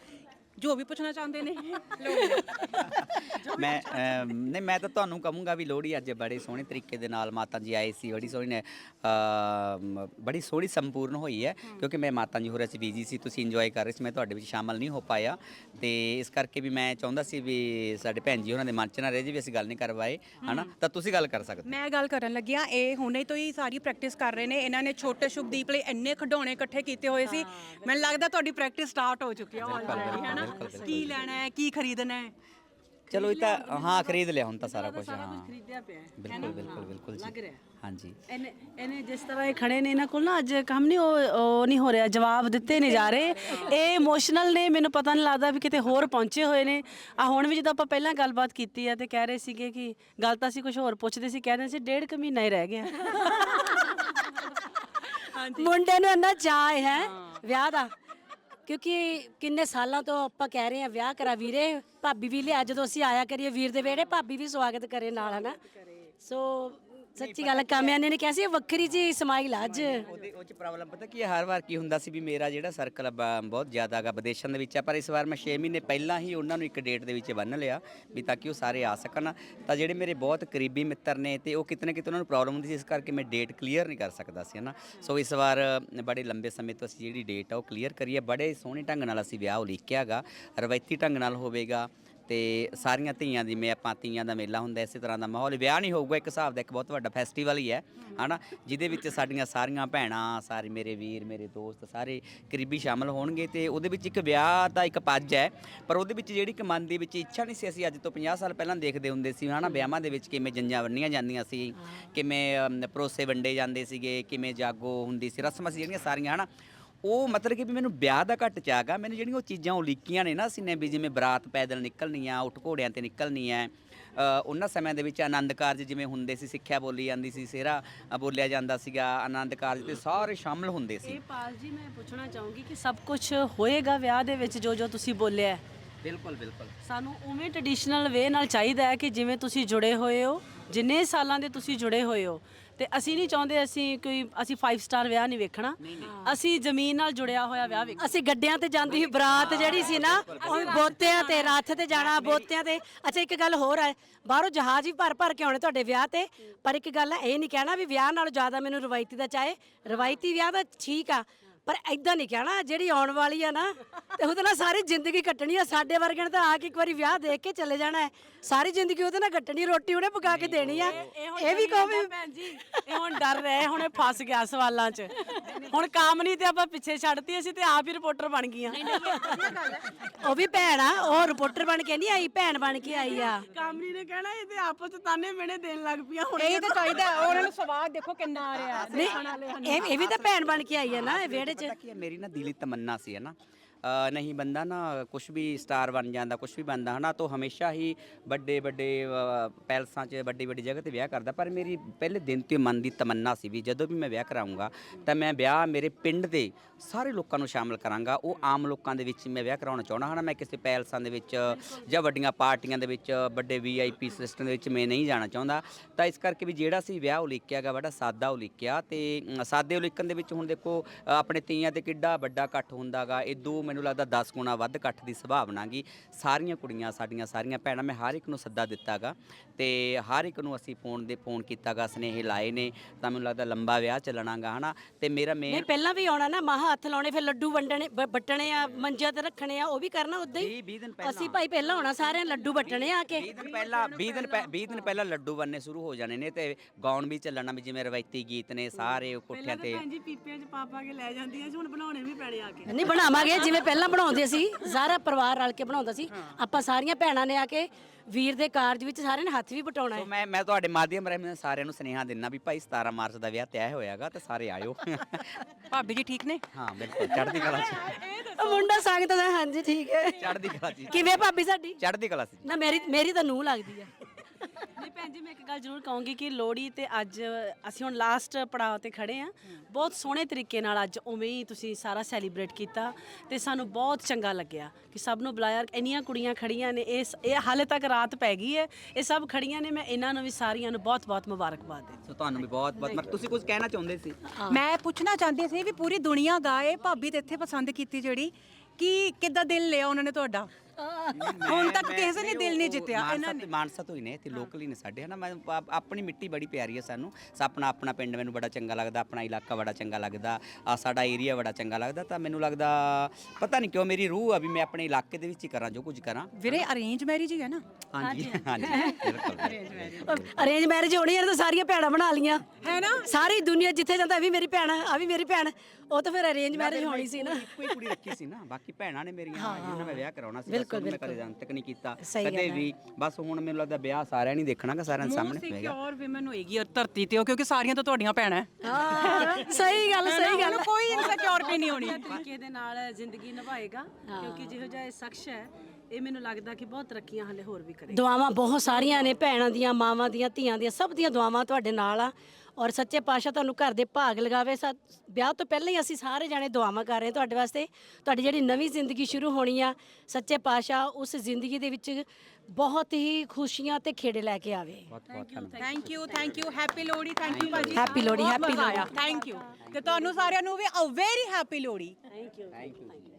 S2: ਜੋ ਵੀ ਪੁੱਛਣਾ ਚਾਹੁੰਦੇ ਨੇ।
S3: ਮੈਂ ਅਮ, ਨਹੀਂ ਮੈਂ ਤਾਂ ਤੁਹਾਨੂੰ ਕਹੂੰਗਾ ਵੀ ਲੋਹੜੀ ਅੱਜ ਬੜੇ ਸੋਹਣੇ ਤਰੀਕੇ ਦੇ ਨਾਲ ਮਾਤਾ ਜੀ ਆਏ ਸੀ ਬੜੀ ਸੋਹਣੀ ਨੇ ਅਮ, ਬੜੀ ਸੋਹਣੀ ਸੰਪੂਰਨ ਹੋਈ ਹੈ ਕਿਉਂਕਿ ਮੈਂ ਮਾਤਾ ਜੀ ਹੋਰਾਂ ਸੀ ਬੀਜੀ ਸੀ ਤੁਸੀਂ ਇੰਜੋਏ ਕਰ ਰਹੇ ਸੀ ਮੈਂ ਤੁਹਾਡੇ ਵਿੱਚ ਸ਼ਾਮਲ ਨਹੀਂ ਹੋ ਪਾਇਆ। ਤੇ ਇਸ ਕਰਕੇ ਵੀ ਮੈਂ ਚਾਹੁੰਦਾ ਸੀ ਵੀ ਸਾਡੇ ਭੈਣ ਜੀ ਉਹਨਾਂ ਦੇ ਮਨ ਚ ਨਾ ਰਹਿ ਜੇ ਵੀ ਅਸੀਂ ਗੱਲ ਨਹੀਂ ਕਰ ਪਾਏ ਹਨਾ? ਤਾਂ ਤੁਸੀਂ ਗੱਲ ਕਰ ਸਕਦੇ
S2: ਮੈਂ ਗੱਲ ਕਰਨ ਲੱਗਿਆ ਇਹ ਹੁਣੇ ਤੋਂ ਹੀ ਸਾਰੀ ਪ੍ਰੈਕਟਿਸ ਕਰ ਰਹੇ ਨੇ ਇਹਨਾਂ ਨੇ ਛੋਟੇ ਸ਼ੁਭਦੀਪ ਲਈ ਇੰਨੇ ਖਿਡੌਣੇ ਇਕੱਠੇ ਕੀਤੇ ਹੋਏ ਸੀ। ਮੈਨੂੰ ਲੱਗਦਾ ਤੁਹਾਡੀ ਪ੍ਰੈਕਟਿਸ ਸਟਾਰਟ ਹੋ ਚੁੱਕੀ ਹੈ ਆਲਰੇਡੀ ਹੈ ਨਾ ਕੀ ਲੈਣਾ ਹੈ ਕੀ ਖਰੀਦਣਾ ਹੈ?
S3: ਚਲੋ ਇਹ ਤਾਂ ਹਾਂ ਖਰੀਦ ਲਿਆ ਹੁਣ ਤਾਂ ਸਾਰਾ ਕੁਝ ਹਾਂ।
S4: ਖਰੀਦਿਆ ਪਿਆ ਹੈ।
S3: ਬਿਲਕੁਲ ਬਿਲਕੁਲ ਬਿਲਕੁਲ
S4: ਲੱਗ
S3: ਜੀ
S4: ਰਿਹਾ।
S3: ਹਾਂਜੀ।
S4: ਇਹਨੇ ਇਹਨੇ ਜਿਸ ਤਰ੍ਹਾਂ ਇਹ ਖੜੇ ਨੇ ਇਹਨਾਂ ਕੋਲ ਨਾ ਅੱਜ ਕੰਮ ਨਹੀਂ ਉਹ ਉਹ ਨਹੀਂ ਹੋ ਰਿਹਾ ਜਵਾਬ ਦਿੱਤੇ ਨਹੀਂ ਜਾ ਰਹੇ। ਇਹ ਇਮੋਸ਼ਨਲ ਨੇ ਮੈਨੂੰ ਪਤਾ ਨਹੀਂ ਲੱਗਦਾ ਵੀ ਕਿਤੇ ਹੋਰ ਪਹੁੰਚੇ ਹੋਏ ਨੇ। ਆ ਹੁਣ ਵੀ ਜਦੋਂ ਆਪਾਂ ਪਹਿਲਾਂ ਗੱਲਬਾਤ ਕੀਤੀ ਆ ਤੇ ਕਹਿ ਰਹੇ ਸੀਗੇ ਕਿ ਗੱਲ ਤਾਂ ਅਸੀਂ ਕੁਝ ਹੋਰ ਪੁੱਛਦੇ ਸੀ ਕਹਿੰਦੇ ਸੀ ਡੇਢ ਕੁ ਮਹੀਨਾ ਹੀ ਰਹਿ ਗਿਆ।
S1: ਮੁੰਡੇ ਨੂੰ ਇੰਨਾ ਚਾਅ ਹੈ। ਵਿਆਹ ਦਾ। ਕਿਉਂਕਿ ਕਿੰਨੇ ਸਾਲਾਂ ਤੋਂ ਆਪਾਂ ਕਹਿ ਰਹੇ ਆ ਵਿਆਹ ਕਰਾ ਵੀਰੇ, ਭਾਬੀ ਵੀ ਲਿਆ, ਜਦੋਂ ਅਸੀਂ ਆਇਆ ਕਰੀਏ ਵੀਰ ਦੇ ਵਿਹੜੇ, ਭਾਬੀ ਵੀ ਸਵਾਗਤ ਕਰੇ ਨਾਲ, ਹਨਾ? ਸੋ ਸੱਚੀ ਗੱਲ ਕਾਮਿਆਨੇ ਨੇ ਕਿਹਾ ਸੀ ਇਹ ਵੱਖਰੀ ਜੀ ਸਮਾਈਲ ਆ ਅੱਜ।
S3: ਉਹਦੇ ਉਹ ਚ ਪ੍ਰੋਬਲਮ ਪਤਾ ਕੀ ਹੈ ਹਰ ਵਾਰ ਕੀ ਹੁੰਦਾ ਸੀ ਵੀ ਮੇਰਾ ਜਿਹੜਾ ਸਰਕਲ ਬਹੁਤ ਜ਼ਿਆਦਾ ਹੈਗਾ ਵਿਦੇਸ਼ਾਂ ਦੇ ਵਿੱਚ ਆ ਪਰ ਇਸ ਵਾਰ ਮੈਂ 6 ਮਹੀਨੇ ਪਹਿਲਾਂ ਹੀ ਉਹਨਾਂ ਨੂੰ ਇੱਕ ਡੇਟ ਦੇ ਵਿੱਚ ਬੰਨ ਲਿਆ ਵੀ ਤਾਂ ਕਿ ਉਹ ਸਾਰੇ ਆ ਸਕਣ। ਤਾਂ ਜਿਹੜੇ ਮੇਰੇ ਬਹੁਤ ਕਰੀਬੀ ਮਿੱਤਰ ਨੇ ਤੇ ਉਹ ਕਿਤੇ ਨਾ ਕਿਤੇ ਉਹਨਾਂ ਨੂੰ ਪ੍ਰੋਬਲਮ ਹੁੰਦੀ ਸੀ ਇਸ ਕਰਕੇ ਮੈਂ ਡੇਟ ਕਲੀਅਰ ਨਹੀਂ ਕਰ ਸਕਦਾ ਸੀ ਹਨਾ? ਸੋ ਇਸ ਵਾਰ ਬੜੇ ਲੰਬੇ ਸਮੇਂ ਤੋਂ ਅਸੀਂ ਜਿਹੜੀ ਡੇਟ ਆ ਉਹ ਕਲੀਅਰ ਕਰੀਏ। ਬੜੇ ਸੋਹਣੇ ਢੰਗ ਨਾਲ ਅਸੀਂ ਵਿਆਹ ਉਲੀਕਿਆ ਗਾ ਰਵਾਇਤੀ ਢੰਗ ਨਾਲ ਹੋਵੇਗਾ। ਤੇ ਸਾਰੀਆਂ ਧੀਆਂ ਦੀ ਮੇ ਆਪਾਂ ਧੀਆਂ ਦਾ ਮੇਲਾ ਹੁੰਦਾ ਇਸੇ ਤਰ੍ਹਾਂ ਦਾ ਮਾਹੌਲ। ਵਿਆਹ ਨਹੀਂ ਹੋਊਗਾ ਇੱਕ ਹਿਸਾਬ ਦਾ ਇੱਕ ਬਹੁਤ ਵੱਡਾ ਫੈਸਟੀਵਲ ਹੀ ਹੈ ਹਨਾ? ਜਿਹਦੇ ਵਿੱਚ ਸਾਡੀਆਂ ਸਾਰੀਆਂ ਭੈਣਾਂ ਸਾਰੇ ਮੇਰੇ ਵੀਰ ਮੇਰੇ ਦੋਸਤ ਸਾਰੇ ਕਰੀਬੀ ਸ਼ਾਮਲ ਹੋਣਗੇ ਤੇ ਉਹਦੇ ਵਿੱਚ ਇੱਕ ਵਿਆਹ ਦਾ ਇੱਕ ਪੱਜ ਹੈ। ਪਰ ਉਹਦੇ ਵਿੱਚ ਜਿਹੜੀ ਇੱਕ ਮਨ ਦੇ ਵਿੱਚ ਇੱਛਾ ਨਹੀਂ ਸੀ ਅਸੀਂ ਅੱਜ ਤੋਂ 50 ਸਾਲ ਪਹਿਲਾਂ ਦੇਖਦੇ ਹੁੰਦੇ ਸੀ ਹਨਾ? ਵਿਆਹਾਂ ਦੇ ਵਿੱਚ ਕਿਵੇਂ ਜੰਜਾਂ ਵੰਨੀਆਂ ਜਾਂਦੀਆਂ ਸੀ ਕਿਵੇਂ ਅਮ, ਪਰੋਸੇ ਵੰਡੇ ਜਾਂਦੇ ਸੀਗੇ ਕਿਵੇਂ ਜਾਗੋ ਹੁੰਦੀ ਸੀ ਰਸਮਾਂ ਸੀ ਜਿਹੜੀਆਂ ਸਾਰੀਆਂ ਹਨਾ? ਉਹ ਮਤਲਬ ਕਿ ਵੀ ਮੈਨੂੰ ਵਿਆਹ ਦਾ ਘੱਟ ਚਾਗਾ ਮੈਨੂੰ ਜਿਹੜੀਆਂ ਉਹ ਚੀਜ਼ਾਂ ਉਲੀਕੀਆਂ ਨੇ ਨਾ ਅਸੀਂ ਨੇ ਵੀ ਜਿਵੇਂ ਬਰਾਤ ਪੈਦਲ ਨਿਕਲਣੀ ਆ ਉੱਠ ਘੋੜਿਆਂ ਤੇ ਨਿਕਲਣੀ ਆ ਉਹਨਾਂ ਸਮਿਆਂ ਦੇ ਵਿੱਚ ਆਨੰਦ ਕਾਰਜ ਜਿਵੇਂ ਹੁੰਦੇ ਸੀ ਸਿੱਖਿਆ ਬੋਲੀ ਜਾਂਦੀ ਸੀ ਸਿਹਰਾ ਬੋਲਿਆ ਜਾਂਦਾ ਸੀਗਾ ਆਨੰਦ ਕਾਰਜ ਤੇ ਸਾਰੇ ਸ਼ਾਮਲ ਹੁੰਦੇ ਸੀ।
S4: ਇਹ ਪਾਲ ਜੀ ਮੈਂ ਪੁੱਛਣਾ ਚਾਹੂੰਗੀ ਕਿ ਸਭ ਕੁਝ ਹੋਏਗਾ ਵਿਆਹ ਦੇ ਵਿੱਚ ਜੋ ਜੋ ਤੁਸੀਂ ਬੋਲਿਆ।
S3: ਬਿਲਕੁਲ ਬਿਲਕੁਲ।
S4: ਸਾਨੂੰ ਉਵੇਂ ਟ੍ਰੈਡੀਸ਼ਨਲ ਵੇ ਨਾਲ ਚਾਹੀਦਾ ਹੈ ਕਿ ਜਿਵੇਂ ਤੁਸੀਂ ਜੁੜੇ ਹੋਏ ਹੋ ਜਿੰਨੇ ਸਾਲਾਂ ਦੇ ਤੁਸੀਂ ਜੁੜੇ ਹੋਏ ਹੋ ਤੇ ਅਸੀਂ ਨਹੀਂ ਚਾਹੁੰਦੇ ਅਸੀਂ ਕੋਈ ਅਸੀਂ 5 ਸਟਾਰ ਵਿਆਹ ਨਹੀਂ ਵੇਖਣਾ। ਅਸੀਂ ਜ਼ਮੀਨ ਨਾਲ ਜੁੜਿਆ ਹੋਇਆ ਵਿਆਹ ਵੇਖਣਾ
S1: ਅਸੀਂ ਗੱਡਿਆਂ ਤੇ ਜਾਂਦੀ ਸੀ ਬਰਾਤ ਜਿਹੜੀ ਸੀ ਨਾ ਉਹ ਬੋਤਿਆਂ ਤੇ ਰੱਥ ਤੇ ਜਾਣਾ ਬੋਤਿਆਂ ਤੇ। ਅੱਛਾ ਇੱਕ ਗੱਲ ਹੋਰ ਹੈ ਬਾਹਰੋਂ ਜਹਾਜ਼ ਵੀ ਭਰ ਭਰ ਕੇ ਆਉਣੇ ਤੁਹਾਡੇ ਵਿਆਹ ਤੇ। ਪਰ ਇੱਕ ਗੱਲ ਹੈ ਇਹ ਨਹੀਂ ਕਹਿਣਾ ਵੀ ਵਿਆਹ ਨਾਲੋਂ ਜ਼ਿਆਦਾ ਮੈਨੂੰ ਰਵਾਇਤੀ ਦਾ ਚਾਹੇ। ਰਵਾਇਤੀ ਵਿਆਹ ਦਾ ਠੀਕ ਆ ਪਰ ਐਦਾਂ ਨਹੀਂ ਕਹਿਣਾ ਜਿਹੜੀ ਆਉਣ ਵਾਲੀ ਆ ਨਾ ਤੇ ਉਹਦੇ ਨਾਲ ਸਾਰੀ ਜ਼ਿੰਦਗੀ ਕੱਟਣੀ ਆ। ਸਾਡੇ ਵਰਗਿਆਂ ਨੇ ਤਾਂ ਆ ਕੇ ਇੱਕ ਵਾਰੀ ਵਿਆਹ ਦੇਖ ਕੇ ਚਲੇ ਜਾਣਾ ਹੈ। ਸਾਰੀ ਜ਼ਿੰਦਗੀ ਉਹਦੇ ਨਾਲ ਕੱਟਣੀ ਰੋਟੀ ਉਹਨੇ ਪਕਾ ਕੇ ਦੇਣੀ ਆ। ਇਹ ਵੀ ਕਹੋ
S4: ਭੈਣ ਜੀ ਇਹ ਹੁਣ ਡਰ ਰਹੇ ਹੁਣ ਇਹ ਫਸ ਗਿਆ ਸਵਾਲਾਂ 'ਚ। ਹੁਣ ਕੰਮ ਨਹੀਂ ਤੇ ਆਪਾਂ ਪਿੱਛੇ ਛੱਡਤੀ ਅਸੀਂ ਤੇ ਆਪ ਹੀ ਰਿਪੋਰਟਰ ਬਣ ਗਈਆਂ।
S1: ਉਹ ਵੀ ਭੈਣ ਆ ਉਹ ਰਿਪੋਰਟਰ ਬਣ ਕੇ ਨਹੀਂ ਆਈ ਭੈਣ ਬਣ ਕੇ ਆਈ ਆ।
S4: ਕਾਮਰੀ ਨੇ ਕਹਿਣਾ ਇਹ ਤੇ ਆਪਸ 'ਚ ਤਾਨੇ ਮਿਹਣੇ ਦੇਣ ਲੱਗ ਪਈਆਂ ਹੁਣ।
S2: ਇਹ ਤਾਂ ਚਾਹੀਦਾ ਉਹਨਾਂ ਨੂੰ ਸਵਾਦ ਦੇਖੋ ਕਿੰਨਾ ਆ ਰਿਹਾ
S1: ਇਹ ਵੀ ਤਾਂ ਭੈਣ ਬਣ ਕੇ ਆਈ ਆ ਨਾ ਇਹ ਵਿਹੜੇ 'ਚ
S3: ਪਤਾ ਕੀ ਹੈ ਮੇਰੀ ਨਾ ਦਿਲੀ ਤਮੰਨਾ ਸੀ ਹੈ ਨਾ ਨਹੀਂ ਬੰਦਾ ਨਾ ਕੁਝ ਵੀ ਸਟਾਰ ਬਣ ਜਾਂਦਾ ਕੁਝ ਵੀ ਬਣਦਾ, ਹਨਾ, ਤਾਂ ਹਮੇਸ਼ਾ ਹੀ ਵੱਡੇ ਵੱਡੇ ਪੈਲਸਾਂ 'ਚ ਵੱਡੀ ਵੱਡੀ ਜਗ੍ਹਾ ਤੇ ਵਿਆਹ ਕਰਦਾ। ਪਰ ਮੇਰੀ ਪਹਿਲੇ ਦਿਨ ਤੋਂ ਮਨ ਦੀ ਤਮੰਨਾ ਸੀ ਵੀ ਜਦੋਂ ਵੀ ਮੈਂ ਵਿਆਹ ਕਰਾਉਂਗਾ ਤਾਂ ਮੈਂ ਵਿਆਹ ਮੇਰੇ ਪਿੰਡ ਦੇ ਸਾਰੇ ਲੋਕਾਂ ਨੂੰ ਸ਼ਾਮਲ ਕਰਾਂਗਾ। ਉਹ ਆਮ ਲੋਕਾਂ ਦੇ ਵਿੱਚ ਮੈਂ ਵਿਆਹ ਕਰਾਉਣਾ ਚਾਹੁੰਦਾ ਹਾਂ ਮੈਂ ਕਿਸੇ ਪੈਲਸਾਂ ਦੇ ਵਿੱਚ ਜਾਂ ਵੱਡੀਆਂ ਪਾਰਟੀਆਂ ਦੇ ਵਿੱਚ, ਵੱਡੇ ਵੀਆਈਪੀ ਸਿਸਟਮ ਦੇ ਵਿੱਚ ਮੈਂ ਨਹੀਂ ਜਾਣਾ ਚਾਹੁੰਦਾ। ਤਾਂ ਇਸ ਕਰਕੇ ਵੀ ਜਿਹੜਾ ਸੀ ਵਿਆਹ ਉਲੀਕਿਆ ਗਾ ਬੜਾ ਸਾਦਾ ਉਲੀਕਿਆ ਤੇ ਸਾਦੇ ਉਲੀਕਣ ਦੇ ਵਿੱਚ ਹੁਣ ਦੇਖੋ ਆਪਣੇ ਤੀਆਂ ਤੇ ਕਿੱਡਾ ਵੱਡਾ ਇਕੱਠ ਹੁੰਦਾਗਾ ਦੋ ਮੈਨੂੰ ਲੱਗਦਾ 10 ਗੁਣਾ ਵੱਧ ਇਕੱਠ ਦੀ ਸੰਭਾਵਨਾ ਗੀ। ਸਾਰੀਆਂ ਕੁੜੀਆਂ ਸਾਡੀਆਂ ਸਾਰੀਆਂ ਭੈਣਾਂ ਮੈਂ ਹਰ ਇੱਕ ਨੂੰ ਸੱਦਾ ਦਿੱਤਾਗਾ ਤੇ ਹਰ ਇੱਕ ਨੂੰ ਅਸੀਂ ਫੋਨ ਦੇ ਫੋਨ ਕੀਤਾਗਾ ਸਨੇਹ ਲਾਏ ਨੇ ਤਾਂ ਮੈਨੂੰ ਲੱਗਦਾ ਲੰਬਾ ਵਿਆਹ ਚੱਲਣਾਗਾ ਹਨਾ। ਤੇ ਮੇਰਾ
S1: ਨਹੀਂ
S3: ਮੇਨ
S1: ਪਹਿਲਾਂ ਵੀ ਆਉਣਾ ਨਾ ਮਾਹ ਹੱਥ ਲਾਉਣੇ ਫਿਰ ਲੱਡੂ ਵੰਡਣੇ ਬ- ਵੱਟਣੇ ਆ ਮੰਜਿਆਂ ਤੇ ਰੱਖਣੇ ਆ ਉਹ ਵੀ ਕਰਨਾ ਉਦਾਂ ਹੀ?
S3: 20 ਦਿਨ ਪਹਿਲਾਂ।
S1: ਅਸੀਂ ਭਾਈ ਪਹਿਲਾਂ ਆਉਣਾ ਸਾਰਿਆਂ ਲੱਡੂ ਵੱਟਣੇ ਆ ਕੇ।
S3: 20 ਦਿਨ ਪਹਿਲਾਂ 20 ਦਿਨ ਪਹਿ- 20 ਦਿਨ ਪਹਿਲਾਂ ਲੱਡੂ ਬੰਨੇ ਸ਼ੁਰੂ ਹੋ ਜਾਣੇ ਨੇ ਤੇ ਗਾਉਣ ਵੀ ਚੱਲਣਾ ਵੀ ਜਿਵੇਂ ਰਵਾਇਤੀ ਗੀਤ ਨੇ ਸਾਰੇ ਉਹ ਕੋਠਿਆਂ ਤੇ।
S4: ਭੈਣ ਜੀ ਪੀਪਿਆਂ 'ਚ ਪਾ ਪਾ ਕੇ ਲੈ ਜਾਂਦੀਆਂ ਸੀ ਹੁਣ ਬਣਾਉਣੇ ਵੀ ਪੈਣੇ ਆ ਕੇ।
S1: ਨਹੀਂ ਬਣਾਵਾਂਗੇ ਜਿਵੇਂ ਪਹਿਲਾਂ ਬਣਾਉਂਦੇ ਸੀ ਸਾਰਾ ਪਰਿਵਾਰ ਰਲ ਕੇ ਬਣਾਉਂਦਾ ਸੀ। ਆਪਾਂ ਸਾਰੀਆਂ ਭੈਣਾਂ ਨੇ ਆ ਕੇ ਵੀਰ ਦੇ ਕਾਰਜ ਵਿੱਚ ਸਾਰਿਆਂ ਨੇ ਹੱਥ ਵੀ ਬਟਾਉਣਾ
S3: ਸੋ
S1: ਹੈ
S3: ਮੈਂ ਮੈਂ ਤੁਹਾਡੇ ਮਾਧਿਅਮ ਰਾਹੀਂ ਮੈਂ ਸਾਰਿਆਂ ਨੂੰ ਸੁਨੇਹਾ ਦਿੰਨਾ ਵੀ ਭਾਈ 17 ਮਾਰਚ ਦਾ ਵਿਆਹ ਤੈਅ ਹੋਇਆਗਾ ਤੇ ਸਾਰੇ ਆਇਓ।
S2: ਭਾਬੀ ਜੀ ਠੀਕ ਨੇ?
S3: ਹਾਂ ਬਿਲਕੁਲ ਚੜ੍ਹਦੀ ਕਲਾ ਚ।
S1: ਮੁੰਡਾ ਸੰਗਤ ਦਾ ਹਾਂਜੀ ਠੀਕ ਹੈ।
S3: ਚੜ੍ਹਦੀ ਕਲਾ ਚ।
S1: ਕਿਵੇਂ ਭਾਬੀ ਸਾਡੀ?
S3: ਚੜ੍ਹਦੀ ਕਲਾ ਚ।
S1: ਨਾ ਮੇਰੀ ਮੇਰੀ ਤਾਂ ਨੂੰਹ ਲੱਗਦੀ ਹੈ।
S4: ਨਹੀਂ ਭੈਣ ਜੀ ਮੈਂ ਇੱਕ ਗੱਲ ਜ਼ਰੂਰ ਕਹੂੰਗੀ ਕਿ ਲੋਹੜੀ ਤੇ ਅੱਜ ਅਸੀਂ ਹੁਣ ਲਾਸਟ ਪੜਾਅ ਤੇ ਖੜੇ ਆ। ਬਹੁਤ ਸੋਹਣੇ ਤਰੀਕੇ ਨਾਲ ਅੱਜ ਉਵੇਂ ਹੀ ਤੁਸੀਂ ਸਾਰਾ ਸੈਲੀਬ੍ਰੇਟ ਕੀਤਾ ਤੇ ਸਾਨੂੰ ਬਹੁਤ ਚੰਗਾ ਲੱਗਿਆ ਕਿ ਸਭ ਨੂੰ ਬੁਲਾਇਆ। ਇੰਨੀਆਂ ਕੁੜੀਆਂ ਖੜੀਆਂ ਨੇ ਇਸ ਇਹ ਹਾਲੇ ਤੱਕ ਰਾਤ ਪੈ ਗਈ ਹੈ। ਇਹ ਸਭ ਖੜੀਆਂ ਨੇ ਮੈਂ ਇਹਨਾਂ ਨੂੰ ਵੀ ਸਾਰੀਆਂ ਨੂੰ ਬਹੁਤ-ਬਹੁਤ ਮੁਬਾਰਕਬਾਦ ਦੇ
S3: ਸੋ ਤੁਹਾਨੂੰ ਵੀ ਬਹੁਤ ਬਹੁਤ ਮਤਲਬ ਤੁਸੀਂ ਕੁਝ ਕਹਿਣਾ ਚਾਹੁੰਦੇ ਸੀ?
S2: ਮੈਂ ਪੁੱਛਣਾ ਚਾਹੁੰਦੀ ਸੀ ਵੀ ਪੂਰੀ ਦੁਨੀਆ ਗਾਏ ਭਾਬੀ ਤੇ ਇੱਥੇ ਪਸੰਦ ਕੀਤੀ ਜਿਹੜੀ ਕਿ ਕਿੱਦਾਂ ਦਿਲ ਲਿਆ ਉਹਨਾਂ ਨੇ ਤੁਹਾਡਾ? ਹੁਣ ਤੱਕ ਕਿਸੇ ਨੇ ਦਿਲ ਨਹੀਂ ਜਿੱਤਿਆ ਇਹਨਾਂ ਨੇ।
S3: ਮਾਨਸਾ ਤੋਂ ਹੀ ਨੇ ਇੱਥੇ ਲੋਕਲ ਹੀ ਨੇ ਸਾਡੇ ਹਨਾ ਮੈਂ ਆਪ- ਆਪਣੀ ਮਿੱਟੀ ਬੜੀ ਪਿਆਰੀ ਹੈ ਸਾਨੂੰ। ਆਪਣਾ ਆਪਣਾ ਪਿੰਡ ਮੈਨੂੰ ਬੜਾ ਚੰਗਾ ਲੱਗਦਾ ਆਪਣਾ ਇਲਾਕਾ ਬੜਾ ਚੰਗਾ ਲੱਗਦਾ ਆ ਸਾਡਾ ਏਰੀਆ ਬੜਾ ਚੰਗਾ ਲੱਗਦਾ ਤਾਂ ਮੈਨੂੰ ਲੱਗਦਾ ਪਤਾ ਨਹੀਂ ਕਿਉਂ ਮੇਰੀ ਰੂਹ ਆ ਵੀ ਮੈਂ ਆਪਣੇ ਇਲਾਕੇ ਦੇ ਵਿੱਚ ਹੀ ਕਰਾਂ ਜੋ ਕੁਝ ਕਰਾਂ।
S2: ਵੀਰੇ ਅਰੇਂਜ ਮੈਰਿਜ ਹੀ ਹੈ ਨਾ।
S3: ਹਾਂਜੀ ਹਾਂਜੀ। ਬਿਲਕੁਲ।
S1: ਅਰੇਂਜ ਮੈਰਿਜ ਹੋਣੀ ਯਾਰ ਤਾਂ ਸਾਰੀਆਂ ਭੈਣਾਂ ਬਣਾ ਲੀਆਂ
S2: ਹੈ ਨਾ?
S1: ਸਾਰੀ ਦੁਨੀਆ ਜਿੱਥੇ ਜਾਂਦਾ ਇਹ ਵੀ ਮੇਰੀ ਭੈਣ ਆ ਆਹ ਵੀ ਮੇਰੀ ਭੈਣ। ਉਹ ਤਾਂ ਫਿਰ ਅਰੇਂਜ ਮੈਰਿਜ ਹੋਣੀ ਸੀ ਨਾ।
S3: ਇੱਕੋ ਹੀ ਕੁੜੀ ਰੱਖੀ ਸੀ ਨਾ ਬਾਕੀ ਭੈਣਾਂ ਨੇ ਮੇਰੀਆਂ ਜਿਹਨਾਂ ਮੈਂ ਵਿਆਹ ਕਰਾਉਣਾ ਸੀ
S1: ਬਿਲਕੁਲ,
S3: ਮੈਂ ਕਦੇ ਜਨਤਕ ਨਹੀਂ ਕੀਤਾ।
S1: ਸਹੀ ਗੱਲ
S3: ਕਦੇ ਵੀ ਬਸ ਹੁਣ ਮੈਨੂੰ ਲੱਗਦਾ ਵਿਆਹ ਸਾਰਿਆਂ ਨੇ ਦੇਖਣਾ ਕਿ ਸਾਰਿਆਂ ਦੇ ਸਾਹਮਣੇ ਹੋਏਗਾ
S2: ਸਿਕਿਉਰ ਵਿਮਨ ਹੋਏਗੀ ਔਰ ਧਰਤੀ ਤੇ ਕਿਉਂਕਿ ਸਾਰੀਆਂ ਤਾਂ ਤੁਹਾਡੀਆਂ ਭੈਣਾਂ ਹੈ
S1: ਸਹੀ ਗੱਲ ਸਹੀ ਗੱਲ।
S2: ਕੋਈ ਇਨਸਿਕਿਉਰਿਟੀ ਨਹੀਂ ਹੋਣੀ।
S4: ਤਰੀਕੇ ਦੇ ਨਾਲ ਜ਼ਿੰਦਗੀ ਨਿਭਾਏਗਾ ਕਿਉਂਕਿ ਜਿਹੋ ਜਿਹਾ ਇਹ ਸ਼ਖਸ ਹੈ ਇਹ ਮੈਨੂੰ ਲੱਗਦਾ ਕਿ ਬਹੁਤ ਤਰੱਕੀਆਂ ਹਲੇ ਹੋਰ ਵੀ ਕਰੇਗਾ
S1: ਦੁਆਵਾਂ ਬਹੁਤ ਸਾਰੀਆਂ ਨੇ ਭੈਣਾਂ ਦੀਆਂ ਮਾਵਾਂ ਦੀਆਂ ਧੀਆਂ ਦੀਆਂ ਸਭ ਦੀਆਂ ਦੁਆਵਾਂ ਤੁਹਾਡੇ ਨਾਲ ਆ। ਔਰ ਸੱਚੇ ਪਾਤਸ਼ਾਹ ਤੁਹਾਨੂੰ ਘਰ ਦੇ ਭਾਗ ਲਗਾਵੇ ਸਾ ਵਿਆਹ ਤੋਂ ਪਹਿਲਾਂ ਹੀ ਅਸੀਂ ਸਾਰੇ ਜਾਣੇ ਦੁਆਵਾਂ ਕਰ ਰਹੇ ਹਾਂ ਤੁਹਾਡੇ ਵਾਸਤੇ। ਤੁਹਾਡੀ ਜਿਹੜੀ ਨਵੀਂ ਜ਼ਿੰਦਗੀ ਸ਼ੁਰੂ ਹੋਣੀ ਆ ਸੱਚੇ ਪਾਤਸ਼ਾਹ ਉਸ ਜ਼ਿੰਦਗੀ ਦੇ ਵਿੱਚ ਬਹੁਤ ਹੀ ਖੁਸ਼ੀਆਂ ਤੇ ਖੇੜੇ ਲੈ ਕੇ ਆਵੇ।
S2: Thank you thank you happy Lohri thank you ਭਾਜੀ
S1: Happy Lohri, happy Lohri.
S2: Thank you ਤੇ ਤੁਹਾਨੂੰ ਸਾਰਿਆਂ ਨੂੰ ਵੀ a very happy Lohri.
S4: Thank you
S3: thank you